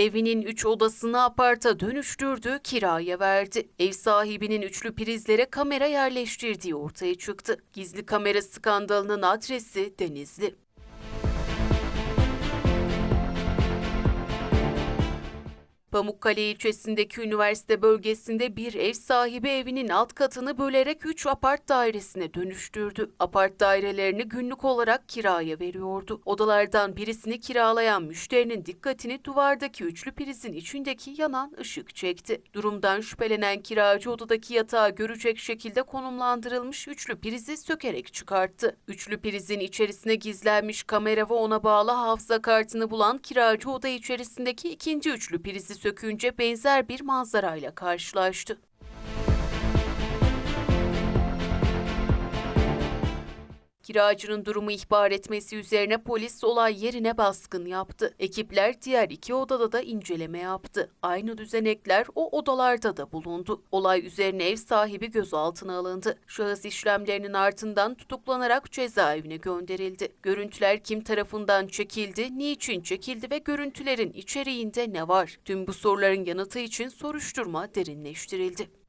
Evinin 3 odasını aparta dönüştürdü, kiraya verdi. Ev sahibinin üçlü prizlere kamera yerleştirdiği ortaya çıktı. Gizli kamera skandalının adresi Denizli. Pamukkale ilçesindeki üniversite bölgesinde bir ev sahibi evinin alt katını bölerek 3 apart dairesine dönüştürdü. Apart dairelerini günlük olarak kiraya veriyordu. Odalardan birisini kiralayan müşterinin dikkatini duvardaki üçlü prizin içindeki yanan ışık çekti. Durumdan şüphelenen kiracı odadaki yatağı görecek şekilde konumlandırılmış üçlü prizi sökerek çıkarttı. Üçlü prizin içerisine gizlenmiş kamera ve ona bağlı hafıza kartını bulan kiracı oda içerisindeki ikinci üçlü prizi sökünce benzer bir manzarayla karşılaştı. Kiracının durumu ihbar etmesi üzerine polis olay yerine baskın yaptı. Ekipler diğer iki odada da inceleme yaptı. Aynı düzenekler o odalarda da bulundu. Olay üzerine ev sahibi gözaltına alındı. Şahıs işlemlerinin ardından tutuklanarak cezaevine gönderildi. Görüntüler kim tarafından çekildi, niçin çekildi ve görüntülerin içeriğinde ne var? Tüm bu soruların yanıtı için soruşturma derinleştirildi.